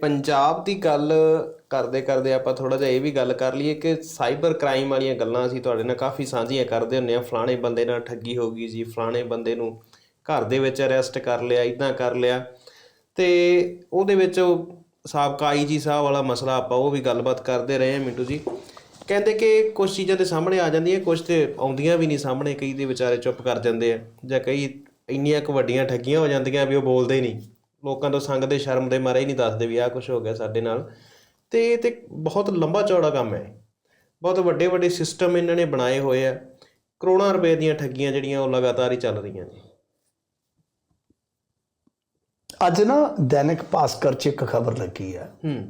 ਪੰਜਾਬ ਦੀ ਗੱਲ ਕਰਦੇ ਕਰਦੇ ਆਪਾਂ ਥੋੜਾ ਜਿਹਾ ਇਹ ਵੀ ਗੱਲ ਕਰ ਲਈਏ ਕਿ ਸਾਈਬਰ ਕ੍ਰਾਈਮ ਵਾਲੀਆਂ ਗੱਲਾਂ ਅਸੀਂ ਤੁਹਾਡੇ ਨਾਲ ਕਾਫੀ ਸਾਂਝੀਆਂ ਕਰਦੇ ਹੁੰਨੇ ਆ ਫਲਾਣੇ ਬੰਦੇ ਨਾਲ ਠੱਗੀ ਹੋ ਗਈ ਜੀ ਫਲਾਣੇ ਬੰਦੇ ਨੂੰ ਘਰ ਦੇ ਵਿੱਚ ਅਰੈਸਟ ਕਰ ਲਿਆ ਇਦਾਂ ਕਰ ਲਿਆ। ਤੇ ਉਹਦੇ ਵਿੱਚ ਉਹ ਸਾਬਕਾ ਆਈਜੀ ਸਾਹਿਬ ਵਾਲਾ ਮਸਲਾ ਆਪਾਂ ਉਹ ਵੀ ਗੱਲਬਾਤ ਕਰਦੇ ਰਹੇ ਹਾਂ ਮਿੰਟੂ ਜੀ। ਕਹਿੰਦੇ ਕਿ ਕੁਝ ਚੀਜ਼ਾਂ ਤੇ ਸਾਹਮਣੇ ਆ ਜਾਂਦੀਆਂ ਕੁਝ ਤੇ ਆਉਂਦੀਆਂ ਵੀ ਨਹੀਂ ਸਾਹਮਣੇ, ਕਈ ਦੇ ਵਿਚਾਰੇ ਚੁੱਪ ਕਰ ਜਾਂਦੇ ਆ ਜਾਂ ਕਈ ਇੰਨੀਆਂ ਕੁ ਵੱਡੀਆਂ ਠੱਗੀਆਂ ਹੋ ਜਾਂਦੀਆਂ ਵੀ ਉਹ ਬੋਲਦੇ ਹੀ ਨਹੀਂ। ਲੋਕਾਂ ਤੋਂ ਸੰਗ ਦੇ ਸ਼ਰਮ ਦੇ ਮਾਰੇ ਹੀ ਨਹੀਂ ਦੱਸਦੇ ਵੀ ਆਹ ਕੁਝ ਹੋ ਗਿਆ ਸਾਡੇ ਨਾਲ। ਤੇ ਇਹ ਤੇ ਬਹੁਤ ਲੰਬਾ ਚੌੜਾ ਕੰਮ ਹੈ। ਬਹੁਤ ਵੱਡੇ ਵੱਡੇ ਸਿਸਟਮ ਇਹਨਾਂ ਨੇ ਬਣਾਏ ਹੋਏ ਆ। ਕਰੋੜਾਂ ਰੁਪਏ ਦੀਆਂ ਠੱਗੀਆਂ ਜਿਹੜੀਆਂ ਉਹ ਲਗਾਤਾਰ ਹੀ ਚੱਲ ਰਹੀਆਂ ਨੇ। ਅੱਜ ਨਾ ਦੈਨਿਕ ਭਾਸਕਰ 'ਚ ਇੱਕ ਖਬਰ ਲੱਗੀ ਹੈ ਹੂੰ।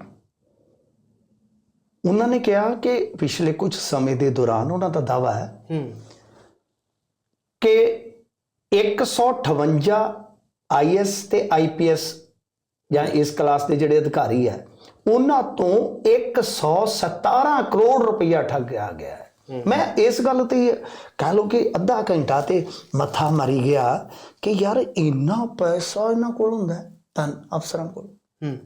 ਉਹਨਾਂ ਨੇ ਕਿਹਾ ਕਿ ਪਿਛਲੇ ਕੁਝ ਸਮੇਂ ਦੇ ਦੌਰਾਨ ਉਹਨਾਂ ਦਾ ਦਾਵਾ ਹੈ ਹੂੰ। ਕਿ 158 ਆਈਐਸ ਤੇ ਆਈਪੀਐਸ ਜਾਂ ਇਸ ਕਲਾਸ ਦੇ ਜਿਹੜੇ ਅਧਿਕਾਰੀ ਹੈ ਉਹਨਾਂ ਤੋਂ 117 ਕਰੋੜ ਰੁਪਇਆ ਠੱਗਿਆ ਗਿਆ ਹੈ। ਮੈਂ ਇਸ ਗੱਲ ਤੇ ਕਹਿ ਲਓ ਕਿ ਅੱਧਾ ਘੰਟਾ ਤੇ ਮੱਥਾ ਮਾਰੀ ਗਿਆ ਕਿ ਯਾਰ ਇੰਨਾ ਪੈਸਾ ਇਹਨਾਂ ਕੋਲ ਹੁੰਦਾ ਤਾਂ ਅਫਸਰਾਂ ਕੋਲ। ਹੂੰ।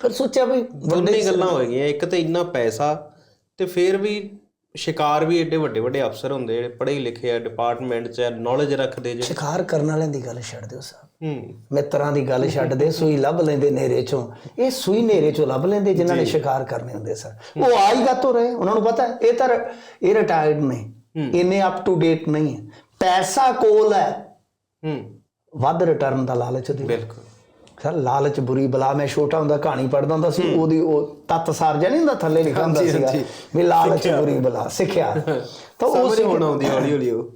ਫਿਰ ਸੋਚਿਆ ਵੀ ਦੋਨੇ ਗੱਲਾਂ ਹੋ ਗਈਆਂ ਇੱਕ ਤੇ ਇੰਨਾ ਪੈਸਾ ਤੇ ਫਿਰ ਵੀ ਸ਼ਿਕਾਰ ਵੀ ਏਡੇ ਵੱਡੇ ਵੱਡੇ ਅਫਸਰ ਹੁੰਦੇ ਜਿਹੜੇ ਪੜ੍ਹੇ ਲਿਖੇ ਆ ਡਿਪਾਰਟਮੈਂਟ 'ਚ ਨੌਲੇਜ ਰੱਖਦੇ ਜਿਹੜੇ ਸ਼ਿਕਾਰ ਕਰਨ ਵਾਲਿਆਂ ਦੀ ਗੱਲ ਛੱਡ ਦਿਓ ਸਾਹਿਬ ਹੂੰ। ਮਿੱਤਰਾਂ ਦੀ ਗੱਲ ਛੱਡ ਦੇ ਸੂਈ ਲੱਭ ਲੈਂਦੇ ਨੇਰੇ ਚੋਂ। ਇਹ ਸੂਈ ਨੇਰੇ ਚੋਂ ਲੱਭ ਲੈਂਦੇ ਜਿਨ੍ਹਾਂ ਨੇ ਸ਼ਿਕਾਰ ਕਰਨੇ ਹੁੰਦੇ ਸਨ ਉਹ ਆ ਹੀ ਗਾਤੋਂ ਰਹੇ ਉਹਨਾਂ ਨੂੰ ਪਤਾ ਇਹ ਤਾਂ ਇਹ ਰਿਟਾਇਰਡ ਨੇ। ਇੰਨੇ ਅਪ ਟੂ ਡੇਟ ਨਹੀਂ ਹੈ। ਪੈਸਾ ਕੋਲ ਹੈ। ਹੂੰ। ਵੱਧ ਰਿਟਰਨ ਦਾ ਲਾਲਚ ਦੇ ਬਿਲਕੁਲ। ਸਰ ਲਾਲਚ ਬੁਰੀ ਬਲਾ ਮੈਂ ਛੋਟਾ ਹੁੰਦਾ ਕਹਾਣੀ ਪੜਦਾ ਹੁੰਦਾ ਸੀ ਉਹਦੀ ਉਹ ਤੱਤ ਸਾਰ ਜਿਹਾ ਨਹੀਂ ਹੁੰਦਾ ਥੱਲੇ ਲਿਖਿਆ ਹੁੰਦਾ ਸੀਗਾ। ਵੀ ਲਾਲਚ ਬੁਰੀ ਬਲਾ ਸਿੱਖਿਆ। ਤਾਂ ਉਹ ਸਮਝ ਹੁਣ ਆਉਂਦੀ ਹੌਲੀ ਹੌਲੀ ਉਹ।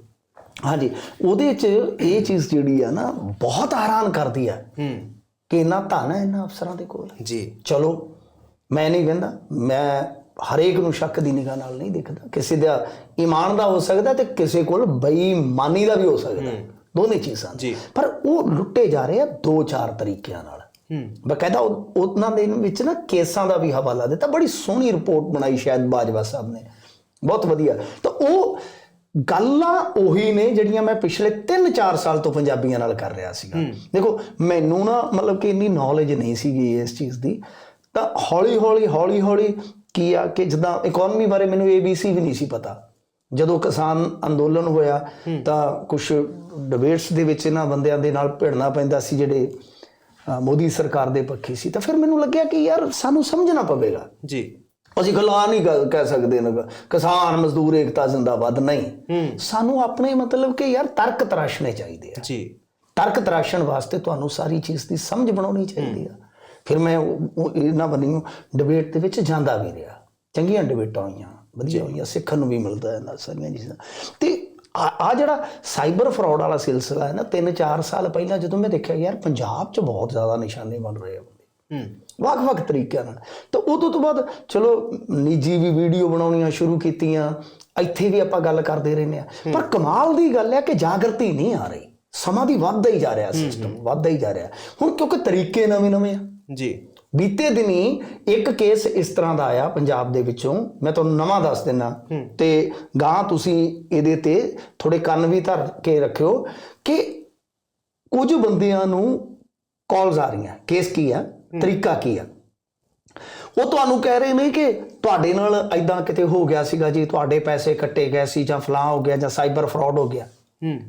ਹਾਂਜੀ ਉਹਦੇ ਚ ਇਹ ਚੀਜ਼ ਜਿਹੜੀ ਆ ਨਾ ਬਹੁਤ ਹੈਰਾਨ ਕਰਦੀ ਆ ਹੂੰ। ਕਿ ਇੰਨਾ ਧਨ ਹੈ ਇਹਨਾਂ ਅਫਸਰਾਂ ਦੇ ਕੋਲ। ਜੀ। ਚਲੋ ਮੈਂ ਨਹੀਂ ਕਹਿੰਦਾ ਮੈਂ ਹਰੇਕ ਨੂੰ ਸ਼ੱਕ ਦੀ ਨਿਗਾਹ ਨਾਲ ਨਹੀਂ ਦੇਖਦਾ। ਕਿਸੇ ਦਾ ਈਮਾਨ ਦਾ ਹੋ ਸਕਦਾ ਤੇ ਕਿਸੇ ਕੋਲ ਬੇਈਮਾਨੀ ਦਾ ਵੀ ਹੋ ਸਕਦਾ। ਦੋਨੇ ਚੀਜ਼ਾਂ। ਜੀ। ਪਰ ਉਹ ਲੁੱਟੇ ਜਾ ਰਹੇ ਆ ਦੋ ਚਾਰ ਤਰੀਕਿਆਂ ਨਾਲ। ਹੂੰ। ਬਕਾਇਦਾ ਉਹ- ਉਹਨਾਂ ਦੇ ਵਿੱਚ ਨਾ ਕੇਸਾਂ ਦਾ ਵੀ ਹਵਾਲਾ ਦਿੱਤਾ। ਬੜੀ ਸੋਹਣੀ ਰਿਪੋਰਟ ਬਣਾਈ ਸ਼ਾਇਦ ਬਾਜਵਾ ਸਾਹਿਬ ਨੇ। ਬਹੁਤ ਵਧੀਆ। ਤਾਂ ਉਹ ਗੱਲਾਂ ਉਹੀ ਨੇ ਜਿਹੜੀਆਂ ਮੈਂ ਪਿਛਲੇ 3-4 ਸਾਲ ਤੋਂ ਪੰਜਾਬੀਆਂ ਨਾਲ ਕਰ ਰਿਹਾ ਸੀਗਾ। ਦੇਖੋ ਮੈਨੂੰ ਨਾ ਮਤਲਬ ਕਿ ਇੰਨੀ ਨੌਲੇਜ ਨਹੀਂ ਸੀਗੀ ਇਸ ਚੀਜ਼ ਦੀ। ਤਾਂ ਹੌਲੀ ਹੌਲੀ ਹੌਲੀ ਹੌਲੀ ਕੀ ਆ ਕਿ ਜਦਾਂ ਇਕਨੋਮੀ ਬਾਰੇ ਮੈਨੂੰ ABC ਵੀ ਨਹੀਂ ਸੀ ਪਤਾ। ਜਦੋਂ ਕਿਸਾਨ ਅੰਦੋਲਨ ਹੋਇਆ ਤਾਂ ਕੁਝ ਡਿਬੇਟਸ ਦੇ ਵਿੱਚ ਇਹਨਾਂ ਬੰਦਿਆਂ ਦੇ ਨਾਲ ਭਿੜਨਾ ਪੈਂਦਾ ਸੀ ਜਿਹੜੇ ਮੋਦੀ ਸਰਕਾਰ ਦੇ ਪੱਖੀ ਸੀ। ਤਾਂ ਫਿਰ ਮੈਨੂੰ ਲੱਗਿਆ ਕਿ ਯਾਰ ਸਾਨੂੰ ਸਮਝਣਾ ਪਵੇਗਾ। ਜੀ। ਅਸੀਂ ਗੱਲਾਂ ਨਹੀਂ ਕਹਿ ਸਕਦੇ ਨਾ। ਕਿਸਾਨ ਮਜ਼ਦੂਰ ਏਕਤਾ ਜ਼ਿੰਦਾਬਾਦ ਨਹੀਂ। ਸਾਨੂੰ ਆਪਣੇ ਮਤਲਬ ਕਿ ਯਾਰ ਤਰਕ ਤਰਾਸ਼ਣੇ ਚਾਹੀਦੇ ਆ। ਜੀ। ਤਰਕ ਤਰਾਸ਼ਣ ਵਾਸਤੇ ਤੁਹਾਨੂੰ ਸਾਰੀ ਚੀਜ਼ ਦੀ ਸਮਝ ਬਣਾਉਣੀ ਚਾਹੀਦੀ ਆ। ਫਿਰ ਮੈਂ ਇਹਨਾਂ ਬੰਨਿਓ ਡਿਬੇਟ ਦੇ ਵਿੱਚ ਜਾਂਦਾ ਵੀ ਰਿਹਾ। ਚੰਗੀਆਂ ਡਿਬੇਟਾਂ ਹੋਈਆਂ। ਵਧੀਆ ਹੋਈਆਂ ਸਿੱਖਣ ਨੂੰ ਵੀ ਮਿਲਦਾ ਹੈ ਨਾ ਸਾਰੀਆਂ ਚੀਜ਼ਾਂ। ਤੇ ਆ ਜਿਹੜਾ ਸਾਈਬਰ ਫਰਾਡ ਵਾਲਾ ਸਿਲਸਿਲਾ ਹੈ ਨਾ 3-4 ਸਾਲ ਪਹਿਲਾਂ ਜਦੋਂ ਮੈਂ ਦੇਖਿਆ ਯਾਰ ਪੰਜਾਬ 'ਚ ਬਹੁਤ ਜ਼ਿਆਦਾ ਨਿਸ਼ਾਨੇ ਬਣ ਰਹੇ ਆ ਹੂੰ। ਵੱਖ-ਵੱਖ ਤਰੀਕਿਆਂ ਨਾਲ। ਤਾਂ ਉਦੋਂ ਤੋਂ ਬਾਅਦ ਚਲੋ ਨਿੱਜੀ ਵੀ ਵੀਡੀਓ ਬਣਾਉਣੀਆਂ ਸ਼ੁਰੂ ਕੀਤੀਆਂ ਇੱਥੇ ਵੀ ਆਪਾਂ ਗੱਲ ਕਰਦੇ ਰਹਿੰਦੇ ਆ। ਪਰ ਕਮਾਲ ਦੀ ਗੱਲ ਹੈ ਕਿ ਜਾਗਰਤੀ ਨਹੀਂ ਆ ਰਹੀ। ਸਮਾਂ ਦੀ ਵੱਧਦਾ ਹੀ ਜਾ ਰਿਹਾ ਸਿਸਟਮ ਵੱਧਦਾ ਹੀ ਜਾ ਰਿਹਾ। ਹੁਣ ਕਿਉਂਕਿ ਤਰੀਕੇ ਨਵੇਂ-ਨਵੇਂ ਆ। ਜੀ। ਬੀਤੇ ਦਿਨੀ ਇੱਕ ਕੇਸ ਇਸ ਤਰ੍ਹਾਂ ਦਾ ਆਇਆ ਪੰਜਾਬ ਦੇ ਵਿੱਚੋਂ। ਮੈਂ ਤੁਹਾਨੂੰ ਨਵਾਂ ਦੱਸ ਦਿੰਦਾ। ਤੇ ਗਾਂ ਤੁਸੀਂ ਇਹਦੇ ਤੇ ਥੋੜੇ ਕੰਨ ਵੀ ਧਰ ਕੇ ਰੱਖਿਓ ਕਿ ਕੁਝ ਬੰਦਿਆਂ ਨੂੰ ਕਾਲਸ ਆ ਰਹੀਆਂ। ਕੇਸ ਕੀ ਆ? ਤਰੀਕਾ ਕੀ ਆ? ਉਹ ਤੁਹਾਨੂੰ ਕਹਿ ਰਹੇ ਨੇ ਕਿ ਤੁਹਾਡੇ ਨਾਲ ਐਦਾਂ ਕਿਤੇ ਹੋ ਗਿਆ ਸੀਗਾ ਜੀ ਤੁਹਾਡੇ ਪੈਸੇ ਕੱਟੇ ਗਏ ਸੀ ਜਾਂ ਫਲਾਂ ਹੋ ਗਿਆ ਜਾਂ ਸਾਈਬਰ ਫਰਾਡ ਹੋ ਗਿਆ। ਹੂੰ।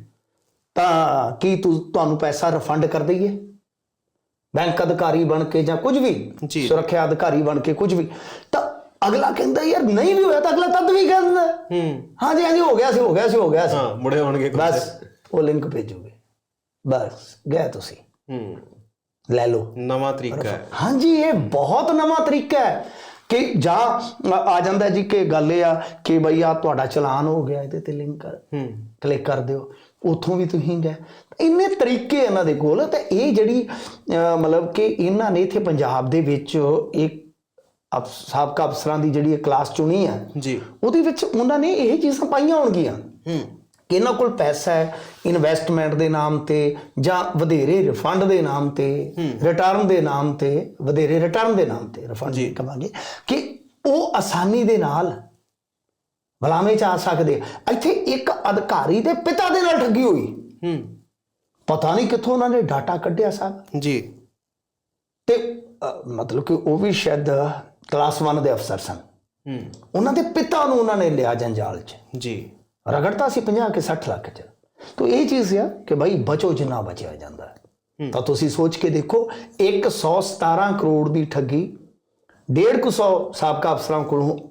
ਤਾਂ ਕੀ ਤੁਹਾਨੂੰ ਪੈਸਾ ਰਿਫੰਡ ਕਰ ਦਈਏ? ਬੈਂਕ ਅਧਿਕਾਰੀ ਬਣ ਕੇ ਜਾਂ ਕੁਝ ਵੀ ਜੀ। ਸੁਰੱਖਿਆ ਅਧਿਕਾਰੀ ਬਣ ਕੇ ਕੁਝ ਵੀ ਤਾਂ ਅਗਲਾ ਕਹਿੰਦਾ ਯਾਰ ਨਹੀਂ ਵੀ ਹੋਇਆ ਤਾਂ ਅਗਲਾ ਤਦ ਵੀ ਕਹਿ ਦਿੰਦਾ। ਹੂੰ। ਹਾਂਜੀ ਹਾਂਜੀ ਹੋ ਗਿਆ ਸੀ ਹੋ ਗਿਆ ਸੀ ਹੋ ਗਿਆ ਸੀ। ਹਾਂ ਮੁੜੇ ਹੋਣਗੇ। ਬਸ ਉਹ ਲਿੰਕ ਭੇਜੋਗੇ। ਬਸ ਗਏ ਤੁਸੀਂ। ਹੂੰ। ਲੈ ਲਓ। ਨਵਾਂ ਤਰੀਕਾ ਹੈ। ਹਾਂਜੀ ਇਹ ਬਹੁਤ ਨਵਾਂ ਤਰੀਕਾ ਹੈ ਕਿ ਜਾਂ ਆ- ਆ ਜਾਂਦਾ ਜੀ ਕਿ ਗੱਲ ਇਹ ਆ ਕਿ ਬਈ ਆ ਤੁਹਾਡਾ ਚਲਾਨ ਹੋ ਗਿਆ ਇਹਦੇ ਤੇ ਲਿੰਕ ਹੂੰ। ਕਲਿੱਕ ਕਰ ਦਿਓ। ਉਥੋਂ ਵੀ ਤੁਸੀਂ ਗਏ। ਇੰਨੇ ਤਰੀਕੇ ਇਹਨਾਂ ਦੇ ਕੋਲ ਤੇ ਇਹ ਜਿਹੜੀ ਮਤਲਬ ਕਿ ਇਹਨਾਂ ਨੇ ਇੱਥੇ ਪੰਜਾਬ ਦੇ ਵਿੱਚ ਇੱਕ ਸਾਬਕਾ ਅਫਸਰਾਂ ਦੀ ਜਿਹੜੀ ਕਲਾਸ ਚੁਣੀ ਆ ਜੀ। ਉਹਦੇ ਵਿੱਚ ਉਹਨਾਂ ਨੇ ਇਹ ਚੀਜ਼ਾਂ ਪਾਈਆਂ ਹੋਣਗੀਆਂ। ਹੂੰ। ਕਿ ਇਹਨਾਂ ਕੋਲ ਪੈਸਾ ਹੈ ਇਨਵੈਸਟਮੈਂਟ ਦੇ ਨਾਮ ਤੇ ਜਾਂ ਵਧੇਰੇ ਰਿਫੰਡ ਦੇ ਨਾਮ ਤੇ ਰਿਟਰਨ ਦੇ ਨਾਮ ਤੇ ਵਧੇਰੇ ਰਿਟਰਨ ਦੇ ਨਾਮ ਤੇ ਰਿਫੰਡ ਜੀ। ਕਮਾਂਗੇ ਕਿ ਉਹ ਆਸਾਨੀ ਦੇ ਨਾਲ ਬਲਾਵੇਂ ਚ ਆ ਸਕਦੇ। ਇੱਥੇ ਇੱਕ ਅਧਿਕਾਰੀ ਦੇ ਪਿਤਾ ਦੇ ਨਾਲ ਠੱਗੀ ਹੋਈ। ਹੂੰ। ਪਤਾ ਨਹੀਂ ਕਿੱਥੋਂ ਉਹਨਾਂ ਨੇ ਡਾਟਾ ਕੱਢਿਆ ਸਾਹਿਬ ਜੀ। ਤੇ ਮਤਲਬ ਕਿ ਉਹ ਵੀ ਸ਼ਾਇਦ ਕਲਾਸ 1 ਦੇ ਅਫਸਰ ਸਨ। ਹੂੰ। ਉਹਨਾਂ ਦੇ ਪਿਤਾ ਨੂੰ ਉਹਨਾਂ ਨੇ ਲਿਆ ਜੰਜਾਲ 'ਚ। ਜੀ। ਰਗੜਤਾ ਸੀ 50 ਕੇ 60 ਲੱਖ 'ਚ। ਤਾਂ ਇਹ ਚੀਜ਼ ਆ ਕਿ ਭਾਈ ਬਚੋ ਜਿੰਨਾ ਬਚਿਆ ਜਾਂਦਾ। ਤਾਂ ਤੁਸੀਂ ਸੋਚ ਕੇ ਦੇਖੋ 117 ਕਰੋੜ ਦੀ ਠੱਗੀ 150 ਸਾਬਕਾ ਅਫਸਰਾਂ ਕੋਲੋਂ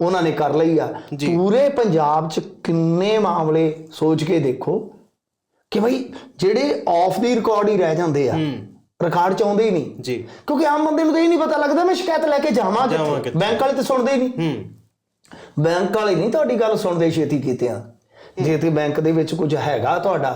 ਉਹਨਾਂ ਨੇ ਕਰ ਲਈ ਆ। ਪੂਰੇ ਪੰਜਾਬ 'ਚ ਕਿੰਨੇ ਮਾਮਲੇ ਸੋਚ ਕੇ ਦੇਖੋ ਕਿ ਭਾਈ ਜਿਹੜੇ ਆਫ ਦੀ ਰਿਕਾਰਡ ਹੀ ਰਹਿ ਜਾਂਦੇ ਆ ਰਿਕਾਰਡ ਚ ਆਉਂਦੇ ਹੀ ਨਹੀਂ। ਜੀ। ਕਿਉਂਕਿ ਆਮ ਬੰਦੇ ਨੂੰ ਤਾਂ ਇਹ ਨਹੀਂ ਪਤਾ ਲੱਗਦਾ ਮੈਂ ਸ਼ਿਕਾਇਤ ਲੈ ਕੇ ਜਾਵਾਂ ਕਿੱਥੇ? ਬੈਂਕ ਵਾਲੇ ਤਾਂ ਸੁਣਦੇ ਹੀ ਨਹੀਂ। ਹੂੰ। ਬੈਂਕ ਵਾਲੇ ਨਹੀਂ ਤੁਹਾਡੀ ਗੱਲ ਸੁਣਦੇ ਛੇਤੀ ਕੀਤੇ ਆ। ਜੇ ਤੇ ਬੈਂਕ ਦੇ ਵਿੱਚ ਕੁਝ ਹੈਗਾ ਤੁਹਾਡਾ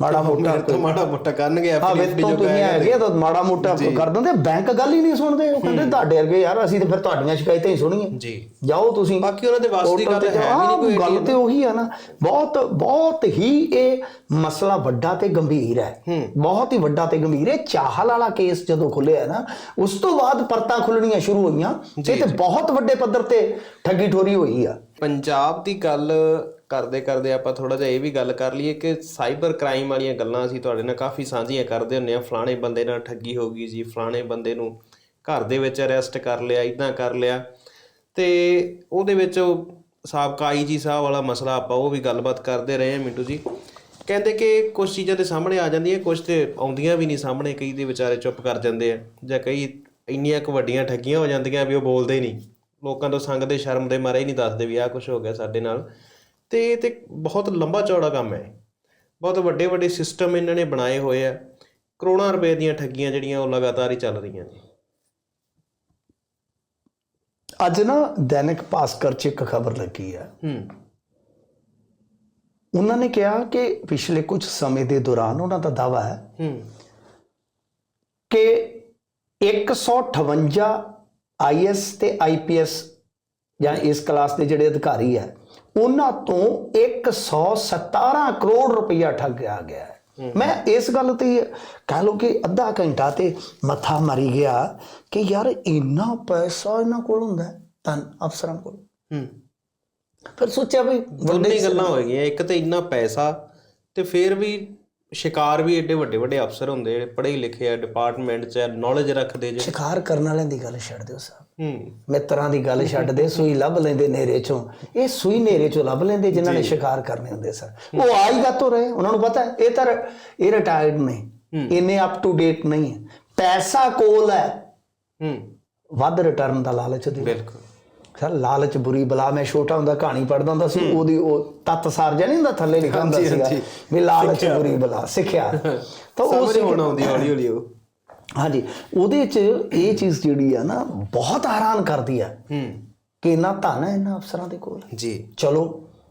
ਮਾੜਾ ਮੋਟਾ ਤੋਂ ਮਾੜਾ ਮੋਟਾ ਕਰਨਗੇ ਵਿੱਚ ਤੋਂ ਤੁਸੀਂ ਹੈਗੇ ਤਾਂ ਮਾੜਾ ਮੋਟਾ ਕਰ ਦਿੰਦੇ ਬੈਂਕ ਗੱਲ ਹੀ ਨਹੀਂ ਸੁਣਦੇ। ਉਹ ਕਹਿੰਦੇ ਤੁਹਾਡੇ ਵਰਗੇ ਯਾਰ ਅਸੀਂ ਤਾਂ ਫਿਰ ਤੁਹਾਡੀਆਂ ਸ਼ਿਕਾਇਤਾਂ ਹੀ ਸੁਣੀਏ ਜੀ। ਜਾਓ ਤੁਸੀਂ। ਬਾਕੀ ਉਹਨਾਂ ਦੇ ਵੱਸ ਦੀ ਗੱਲ ਹੈ। ਵੀ ਨਹੀਂ ਕੋਈ ਗੱਲ ਤੇ ਉਹੀ ਆ ਨਾ। ਬਹੁਤ ਬਹੁਤ ਹੀ ਇਹ ਮਸਲਾ ਵੱਡਾ ਤੇ ਗੰਭੀਰ ਹੈ। ਬਹੁਤ ਹੀ ਵੱਡਾ ਤੇ ਗੰਭੀਰ। ਹੈ ਚਾਹਲ ਵਾਲਾ ਕੇਸ ਜਦੋਂ ਖੁੱਲਿਆ ਨਾ ਉਸ ਤੋਂ ਬਾਅਦ ਪਰਤਾਂ ਖੁੱਲਣੀਆਂ ਸ਼ੁਰੂ ਹੋਈਆਂ। ਇਹ ਤੇ ਬਹੁਤ ਵੱਡੇ ਪੱਧਰ ਤੇ ਠੱਗੀ ਠੋਰੀ ਹੋਈ ਆ। ਪੰਜਾਬ ਦੀ ਗੱਲ ਕਰਦੇ ਕਰਦੇ ਆਪਾਂ ਥੋੜਾ ਜਿਹਾ ਇਹ ਵੀ ਗੱਲ ਕਰ ਲਈਏ ਕਿ ਸਾਈਬਰ ਕ੍ਰਾਈਮ ਵਾਲੀਆਂ ਗੱਲਾਂ ਅਸੀਂ ਤੁਹਾਡੇ ਨਾਲ ਕਾਫੀ ਸਾਂਝੀਆਂ ਕਰਦੇ ਹੁੰਨੇ ਆ ਫਲਾਣੇ ਬੰਦੇ ਨਾਲ ਠੱਗੀ ਹੋ ਗਈ ਜੀ ਫਲਾਣੇ ਬੰਦੇ ਨੂੰ ਘਰ ਦੇ ਵਿੱਚ ਅਰੈਸਟ ਕਰ ਲਿਆ ਇਦਾਂ ਕਰ ਲਿਆ। ਤੇ ਉਹਦੇ ਵਿੱਚ ਉਹ ਸਾਬਕਾ ਆਈਜੀ ਸਾਹਿਬ ਵਾਲਾ ਮਸਲਾ ਆਪਾਂ ਉਹ ਵੀ ਗੱਲਬਾਤ ਕਰਦੇ ਰਹੇ ਆ ਮਿੰਟੂ ਜੀ। ਕਹਿੰਦੇ ਕਿ ਕੁਝ ਚੀਜ਼ਾਂ ਦੇ ਸਾਹਮਣੇ ਆ ਜਾਂਦੀਆਂ ਕੁਝ ਤੇ ਆਉਂਦੀਆਂ ਵੀ ਨਹੀਂ ਸਾਹਮਣੇ, ਕਈ ਦੇ ਵਿਚਾਰੇ ਚੁੱਪ ਕਰ ਜਾਂਦੇ ਆ ਜਾਂ ਕਈ ਇੰਨੀਆਂ ਕੁ ਵੱਡੀਆਂ ਠੱਗੀਆਂ ਹੋ ਜਾਂਦੀਆਂ ਵੀ ਉਹ ਬੋਲਦੇ ਨਹੀਂ। ਲੋਕਾਂ ਤੋਂ ਸੰਗ ਦੇ ਸ਼ਰਮ ਦੇ ਮਾਰੇ ਹੀ ਨਹੀਂ ਦੱਸਦੇ ਵੀ ਆਹ ਕੁਝ ਹੋ ਗਿਆ ਸਾਡੇ ਨਾਲ। ਤੇ ਇਹ ਤੇ ਬਹੁਤ ਲੰਬਾ ਚੌੜਾ ਕੰਮ ਹੈ। ਬਹੁਤ ਵੱਡੇ ਵੱਡੇ ਸਿਸਟਮ ਇਹਨਾਂ ਨੇ ਬਣਾਏ ਹੋਏ ਆ। ਕਰੋੜਾਂ ਰੁਪਏ ਦੀਆਂ ਠੱਗੀਆਂ ਜਿਹੜੀਆਂ ਉਹ ਲਗਾਤਾਰ ਹੀ ਚੱਲ ਰਹੀਆਂ ਨੇ। ਅੱਜ ਨਾ ਦੈਨਿਕ ਭਾਸਕਰ ਚ ਇੱਕ ਖਬਰ ਲੱਗੀ ਆ। ਹੂੰ। ਉਹਨਾਂ ਨੇ ਕਿਹਾ ਕਿ ਪਿਛਲੇ ਕੁਝ ਸਮੇਂ ਦੇ ਦੌਰਾਨ ਉਹਨਾਂ ਦਾ ਦਾਵਾ ਹੈ ਹੂੰ। ਕਿ 158 ਆਈਐਸ ਤੇ ਆਈਪੀਐਸ ਜਾਂ ਇਸ ਕਲਾਸ ਦੇ ਜਿਹੜੇ ਅਧਿਕਾਰੀ ਹੈ ਉਹਨਾਂ ਤੋਂ 117 ਕਰੋੜ ਰੁਪਇਆ ਠੱਗਿਆ ਗਿਆ ਹੈ। ਮੈਂ ਇਸ ਗੱਲ ਤੇ ਕਹ ਲੋ ਕਿ ਅੱਧਾ ਘੰਟਾ ਤੇ ਮੱਥਾ ਮਾਰੀ ਗਿਆ ਕਿ ਯਾਰ ਇੰਨਾ ਪੈਸਾ ਇਹਨਾਂ ਕੋਲ ਹੁੰਦਾ ਤਾਂ ਅਫਸਰਾਂ ਕੋਲ। ਹੂੰ। ਫਿਰ ਸੋਚਿਆ ਵੀ ਹੀ ਗੱਲਾਂ ਹੋ ਗਈਆਂ ਇੱਕ ਤੇ ਇੰਨਾ ਪੈਸਾ ਤੇ ਫਿਰ ਵੀ ਸ਼ਿਕਾਰ ਵੀ ਏਡੇ ਵੱਡੇ ਵੱਡੇ ਅਫਸਰ ਹੁੰਦੇ ਜਿਹੜੇ ਪੜ੍ਹੇ ਲਿਖੇ ਆ ਡਿਪਾਰਟਮੈਂਟ 'ਚ ਨੌਲੇਜ ਰੱਖਦੇ ਜੇ। ਸ਼ਿਕਾਰ ਕਰਨ ਵਾਲਿਆਂ ਦੀ ਗੱਲ ਛੱਡ ਦਿਓ ਸਾਹਿਬ ਹੂੰ। ਮਿੱਤਰਾਂ ਦੀ ਗੱਲ ਛੱਡ ਦੇ ਸੂਈ ਲੱਭ ਲੈਂਦੇ ਨੇਰੇ ਚੋਂ। ਇਹ ਸੂਈ ਨੇਰੇ ਚੋਂ ਲੱਭ ਲੈਂਦੇ ਜਿਨ੍ਹਾਂ ਨੇ ਸ਼ਿਕਾਰ ਕਰਨੇ ਹੁੰਦੇ ਸਨ ਉਹ ਆਈ ਤੋਂ ਰਹੇ ਉਹਨਾਂ ਨੂੰ ਪਤਾ ਇਹ ਤਾਂ ਇਹ ਰਿਟਾਇਰਡ ਨੇ। ਇੰਨੇ ਅਪ ਟੂ ਡੇਟ ਨਹੀਂ ਹੈ। ਪੈਸਾ ਕੋਲ ਹੈ। ਹੂੰ। ਵੱਧ ਰਿਟਰਨ ਦਾ ਲਾਲਚ ਦੇ ਬਿਲਕੁਲ। ਸਰ ਲਾਲਚ ਬੁਰੀ ਬਲਾ ਮੈਂ ਛੋਟਾ ਹੁੰਦਾ ਕਹਾਣੀ ਪੜਦਾ ਹੁੰਦਾ ਸੀ ਉਹਦੀ ਉਹ ਤੱਤ ਸਾਰ ਜਿਹਾ ਨਹੀਂ ਹੁੰਦਾ ਥੱਲੇ ਲਿਖਿਆ ਹੁੰਦਾ ਸੀਗਾ। ਵੀ ਲਾਲਚ ਬੁਰੀ ਬਲਾ ਸਿੱਖਿਆ। ਤਾਂ ਉਹ ਸਮਝ ਹੁਣ ਆਉਂਦੀ ਹੌਲੀ ਹੌਲੀ ਉਹ। ਹਾਂਜੀ ਉਹਦੇ ਚ ਇਹ ਚੀਜ਼ ਜਿਹੜੀ ਆ ਨਾ ਬਹੁਤ ਹੈਰਾਨ ਕਰਦੀ ਆ ਹੂੰ। ਕਿ ਇੰਨਾ ਧਨ ਹੈ ਇਹਨਾਂ ਅਫਸਰਾਂ ਦੇ ਕੋਲ। ਜੀ। ਚਲੋ